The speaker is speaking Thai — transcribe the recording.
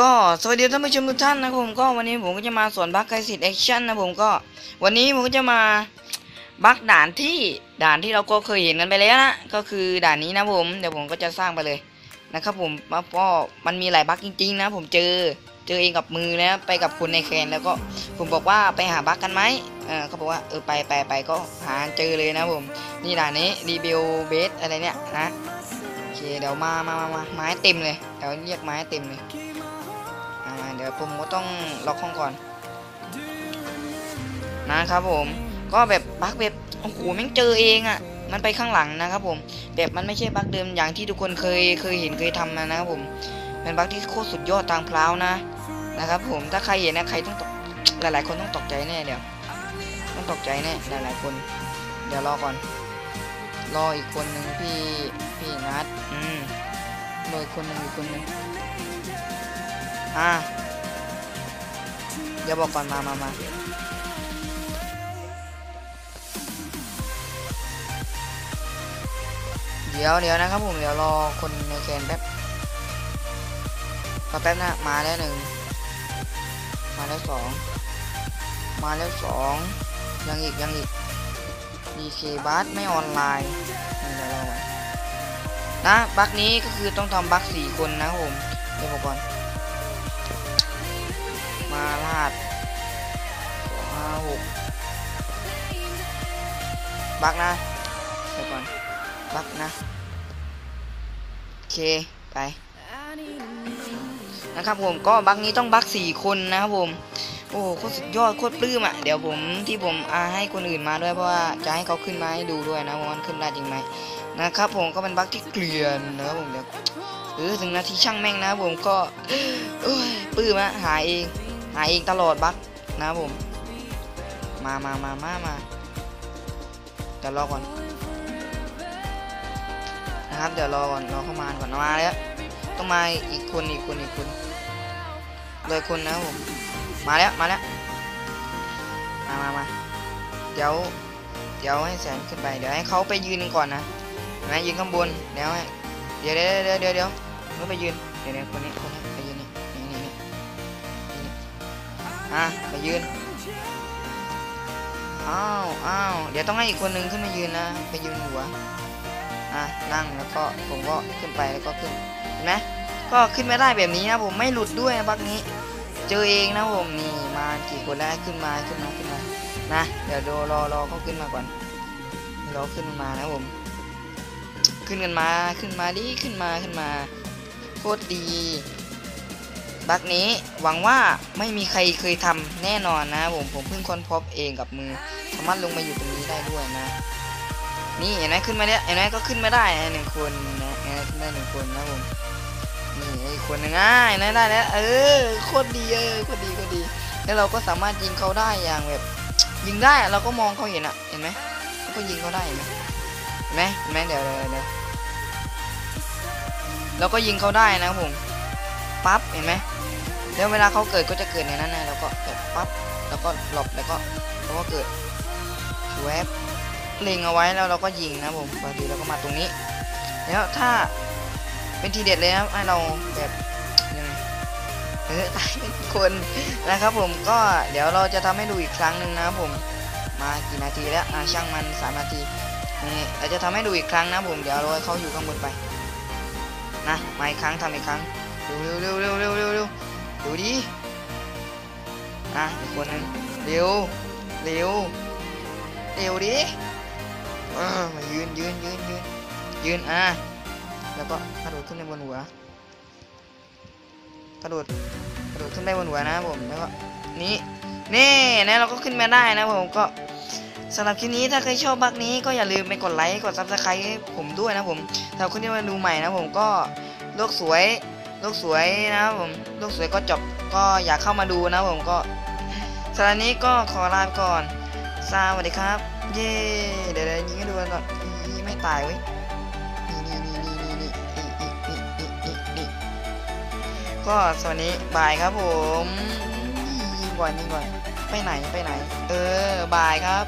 ก็สวัสดีท่านผู้ชมทุกท่านนะผมก็วันนี้ผมก็จะมาสอนบัคไคสิตแอคชั่นนะผมก็ วันนี้ผมก็จะมาบัคด่านที่ด่านที่เราก็เคยเห็นกันไปแล้วนะก็คือด่านนี้นะผมเดี๋ยวผมก็จะสร้างไปเลยนะครับผมก็มันมีหลายบัคจริง ๆ นะ ผมเจอเจอเองกับมือแล้วไปกับคนในแคนแล้วก็ผมบอกว่าไปหาบัคกันไหมเออเขาบอกว่าเออไปไปไปก็หาเจอเลยนะผมนี่ด่านนี้รีเบลเบสอะไรเนี่ยนะโอเคเดี๋ยวมามามามาไม้เต็มเลยเดี๋ยวเรียกไม้เต็มเลย ดี๋ยวผมก็ต้องล็อกห้องก่อน นะครับผม ก็แบบบั๊กแบบโอ้โหแม่งเจอเองอะ่ะ มันไปข้างหลังนะครับผม แบบมันไม่ใช่บั๊กเดิมอย่างที่ทุกคนเคยเคยเห็นเคยทำมานะครับผมเป็นบั๊กที่โคตรสุดยอดทางพร้าวนะนะครับ ผมถ้าใครเห็นนะใครต้องตกหลาย ๆ คนต้องตกใจแน่เดี๋ยวต้องตกใจแน่หลายๆคน เดี๋ยวรอก่อนรออีกคนหนึ่งพี่พี่นัดอืมรออีกคนหนึ่งอีกคนหนึ่งอ่า เดี๋ยวบอกก่อนมามามาเดี๋ยวเดี๋ยวนะครับผมเดี๋ยวรอคนในแคนแป๊บแป๊บนะมาแล้วหนึ่งมาแล้วสองมาแล้วสองยังอีกยังอีก DK บัสไม่ออนไลน์นี่เดี๋ยวรอก่อนนะบัคนี้ก็คือต้องทำบัคสี่คนนะผมเดี๋ยวบอกก่อน มาลาดสองห้าหกบักนะเดี๋ยวก่อนบักนะ โอเค ไป นะครับผมก็บักนี้ต้องบักสี่คนนะครับผม โอ้โคตรสุดยอดโคตรปลื้มอะ เดี๋ยวผมที่ผมอาให้คนอื่นมาด้วยเพราะว่าจะให้เขาขึ้นมาให้ดูด้วยนะว่ามันขึ้นได้จริงไหมนะครับผมก็เป็นบักที่เกลื่อนนะครับผมเดี๋ยวเออถึงนาทีช่างแม่งนะผมก็เอ้ยปลื้มอะหาเอง หาเองตลอดบักนะผม มามามามามาเดี๋ยวรอก่อนนะครับ เดี๋ยวรอก่อนรอเข้ามาก่อนมาแล้วต้องมาอีกคนอีกคนอีกคนเลยคนนะผมมาแล้วมาแล้วมามามาเดี๋ยวเดี๋ยวให้แสนขึ้นไปเดี๋ยวให้เขาไปยืนก่อนนะนะยืนข้างบนเดี๋ยวให้เดี๋ยวเดี๋ยวเดี๋ยวเดี๋ยวเดี๋ยวไปยืนเดี๋ยวเดี๋ยวคนนี้คนนี้ อะไปยืน อ้าวอ้าวเดี๋ยวต้องให้อีกคนนึงขึ้นมายืนนะ ไปยืนหัว อะนั่งแล้วก็ผมก็ขึ้นไปแล้วก็ขึ้นเห็นไหมก็ขึ้นไม่ได้แบบนี้นะผมไม่หลุดด้วยนะบักนี้ เจอเองนะผมนี่มากี่คนแล้วขึ้นมาขึ้นมาขึ้นมานะเดี๋ยวรอรอรอเขาขึ้นมาก่อนรอขึ้นมานะผม ขึ้นกันมาขึ้นมาดิขึ้นมาขึ้นมาโคตรดี บักนี้หวังว่าไม่มีใครเคยทำแน่นอนนะผมผมเพิ่งค้นพบเองกับมือสามารถลงมาอยู่ตรงนี้ได้ด้วยนะ นี่เห็นไหมขึ้นมาเนี่ยเห็นไหมก็ขึ้นไม่ได้หนึ่งคนนะเห็นไหมขึ้นได้หนึ่งคนนะผมนี่ไอีกคนหนึ่งอะเห็นไหมได้แล้วเออโคตรดีเออโคตรดีโคตรดี แล้วเราก็สามารถยิงเขาได้อย่างแบบ ยิงได้เราก็มองเขาเห็นอะเห็นไหมเราก็ยิงเขาได้เห็นไหมเห็นไหมเห็นไหมเดี๋ยวเดี๋ยวเดี๋ยวเราก็ยิงเขาได้นะผมปั๊บเห็นไหม แล้วเวลาเขาเกิดก็จะเกิดในนั้นนะแล้วก็แบบปั๊บแล้วก็หลบแล้วก็แล้วก็เกิดแวบเล็งเอาไว้แล้วเราก็ยิงนะผมบางทีเราก็มาตรงนี้ แล้วถ้าเป็นทีเด็ดเลยนะให้เราแบบยังไงเออตายเป็นคนนะครับผมก็เดี๋ยวเราจะทำให้ดูอีกครั้งหนึ่งนะผมมากี่นาทีแล้วอ่าช่างมันสามนาทีนี่เราจะทำให้ดูอีกครั้งนะผมเดี๋ยวเราให้เขาอยู่ข้างบนไปนะมาอีกครั้งทำอีกครั้งเร็วเร็วเร็วเร็วเร็วเร็ว ดูดิอะอีกคนนึงเร็ว เร็ว เร็วดิเออมายืนยืนยืนยืนยืนอะแล้วก็กระโดดขึ้นไปบนหัว กระโดด กระโดดขึ้นไปบนหัวนะผม แล้วก็นี่นี่นะเราก็ขึ้นมาได้นะผมก็สำหรับคลิปนี้ถ้าใครชอบบักนี้ก็อย่าลืมไปกดไลค์กดซับสไครต์ผมด้วยนะผมสำหรับคนที่มาดูใหม่นะผมก็โลกสวย ลูกสวยนะครับผมลูกสวยก็จบก็อยากเข้ามาดูนะผมก็สำหรับนี้ก็ขอลาไปก่อนสวัสดีครับ เย้เดี๋ยวยิงให้ดูก่อนไม่ตายเว้ยก็สวัสดีบายครับผมยิงก่อนยิงก่อยไปไหนไปไหน เออบายครับ